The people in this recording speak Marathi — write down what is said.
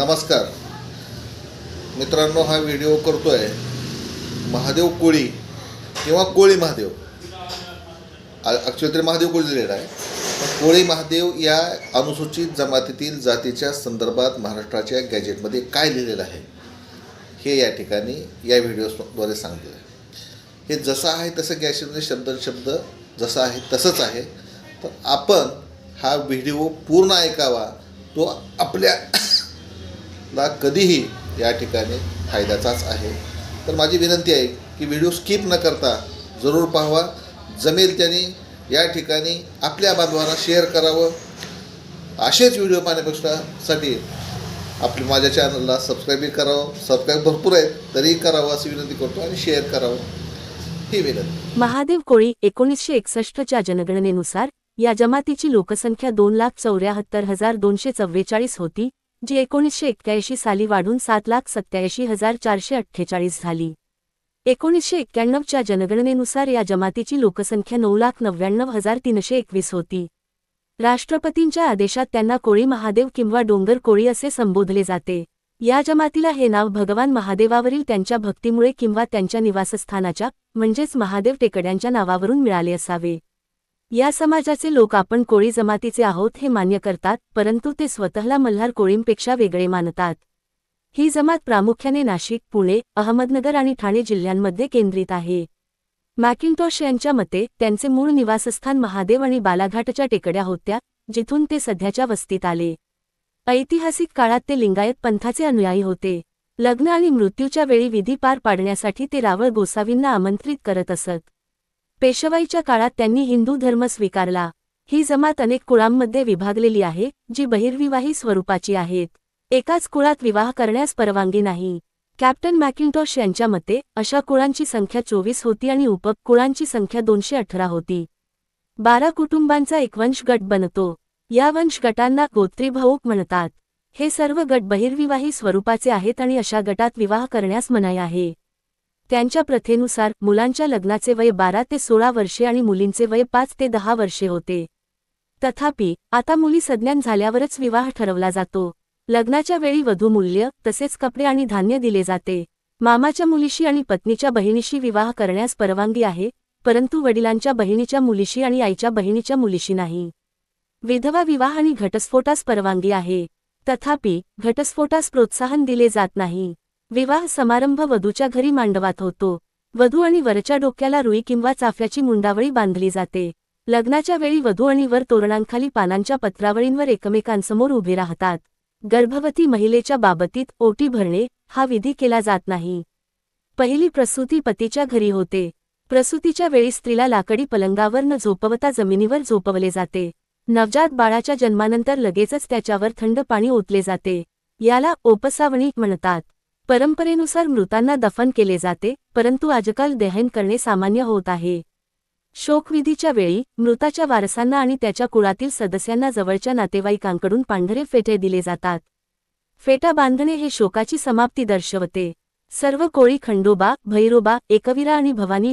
नमस्कार. मित्रांनो हा व्हिडिओ करतो आहे महादेव कोळी किंवा कोळी महादेव. ॲक्च्युअली तरी महादेव कोळी दिलेला आहे. कोळी महादेव या अनुसूचित जमातीतील जातीच्या संदर्भात महाराष्ट्राच्या गॅजेटमध्ये काय लिहिलेलं आहे हे या ठिकाणी या व्हिडिओद्वारे सांगितलं आहे हे जसं आहे तसं गॅजेटमध्ये म्हणजे शब्द शब्द जसं आहे तसंच आहे. तर आपण हा व्हिडिओ पूर्ण ऐकावा तो आपल्या ला कधीही या ठिकाणी फायद्याचाच आहे. तर माझी विनंती आहे की व्हिडिओ स्किप न करता जरूर पाहावा. जमेल त्याने या ठिकाणी आपल्या बांधवांना शेअर करावं. असेच व्हिडिओ पाहण्यापेक्षासाठी आपली माझ्या चॅनलला सबस्क्राईबही करावं. सबस्क्राईब भरपूर आहेत तरीही करावं अशी विनंती करतो आणि शेअर करावं. ही विनंती. महादेव कोळी एकोणीसशे एकसष्टच्या जनगणनेनुसार या जमातीची लोकसंख्या दोन लाख चौऱ्याहत्तर हजार दोनशे चव्वेचाळीस होती. जी एकोणीसशे एक्क्याऐंशी साली वाढून सात लाख सत्याऐंशी हजार चारशे अठ्ठेचाळीस झाली. एकोणीसशे एक्क्याण्णवच्या जनगणनेनुसार या जमातीची लोकसंख्या नऊ लाख नव्याण्णव हजार तीनशे एकवीस होती. राष्ट्रपतींच्या आदेशात त्यांना कोळी महादेव किंवा डोंगर कोळी असे संबोधले जाते. या जमातीला हे नाव भगवान महादेवावरील त्यांच्या भक्तीमुळे किंवा त्यांच्या निवासस्थानाच्या म्हणजेच महादेव टेकड्यांच्या नावावरून मिळाले असावे. या समाजाचे लोक आपण कोळी जमातीचे आहोत हे मान्य करतात परंतु ते स्वतःला मल्हार कोळींपेक्षा वेगळे मानतात. ही जमात प्रामुख्याने नाशिक पुणे अहमदनगर आणि ठाणे जिल्ह्यांमध्ये केंद्रित आहे. मॅकिंटॉश यांच्या मते त्यांचे मूळ निवासस्थान महादेव आणि बालाघाटच्या टेकड्या होत्या जिथून ते सध्याच्या वस्तीत आले. ऐतिहासिक काळात ते लिंगायत पंथाचे अनुयायी होते. लग्न आणि मृत्यूच्या वेळी विधी पार पाडण्यासाठी ते रावळ गोसावींना आमंत्रित करत असत. पेशवाईच्या काळात त्यांनी हिंदू धर्म स्वीकारला. ही जमात अनेक कुळांमध्ये विभागलेली आहे जी बहिर्विवाही स्वरूपाची आहेत. एकाच कुळात विवाह करण्यास परवानगी नाही. कॅप्टन मॅकिंटॉश यांच्या मते अशा कुळांची संख्या चोवीस होती आणि उप कुळांची संख्या दोनशे अठरा होती. बारा कुटुंबांचा एक वंशगट बनतो. या वंशगटांना गोत्रीभाऊक म्हणतात. हे सर्व गट बहिर्विवाही स्वरूपाचे आहेत आणि अशा गटात विवाह करण्यास मनाई आहे. त्यांच्या प्रथेनुसार मुलांच्या लग्नाचे वय बारा ते सोळा वर्षे आणि मुलींचे वय पाच ते दहा वर्षे होते. तथापि आता मुली सज्ञान झाल्यावरच विवाह ठरवला जातो. लग्नाच्या वेळी वधूमूल्य तसेच कपडे आणि धान्य दिले जाते. मामाच्या मुलीशी आणि पत्नीच्या बहिणीशी विवाह करण्यास परवानगी आहे परंतु वडिलांच्या बहिणीच्या मुलीशी आणि आईच्या बहिणीच्या मुलीशी नाही. विधवा विवाह आणि घटस्फोटास परवानगी आहे. तथापि घटस्फोटास प्रोत्साहन दिले जात नाही. विवाह समारंभ वधूच्या घरी मांडवात होतो. वधू आणि वरच्या डोक्याला रुई किंवा चाफ्याची मुंडावळी बांधली जाते. लग्नाच्या वेळी वधू आणि वर तोरणांखाली पानांच्या पत्रावळींवर एकमेकांसमोर उभे राहतात. गर्भवती महिलेच्या बाबतीत ओटी भरणे हा विधी केला जात नाही. पहिली प्रसूती पतीच्या घरी होते. प्रसूतीच्या वेळी स्त्रीला लाकडी पलंगावर न झोपवता जमिनीवर झोपवले जाते. नवजात बाळाच्या जन्मानंतर लगेचच त्याच्यावर थंड पाणी ओतले जाते. याला ओपसावणी म्हणतात. परंपरेनुसार मृतांना दफन केले जाते परंतु आजकाल दहन करणे सामान्य होत आहे. शोकविधीच्या वेळी मृताच्या वारसांना आणि त्याच्या कुळातील सदस्यांना जवळच्या नातेवाईकांकडून पांढरे फेटे दिले जातात. फेटा बांधणे हे शोकाची समाप्ती दर्शवते. सर्व कोळी खंडोबा भैरोबा एकविरा आणि भवानी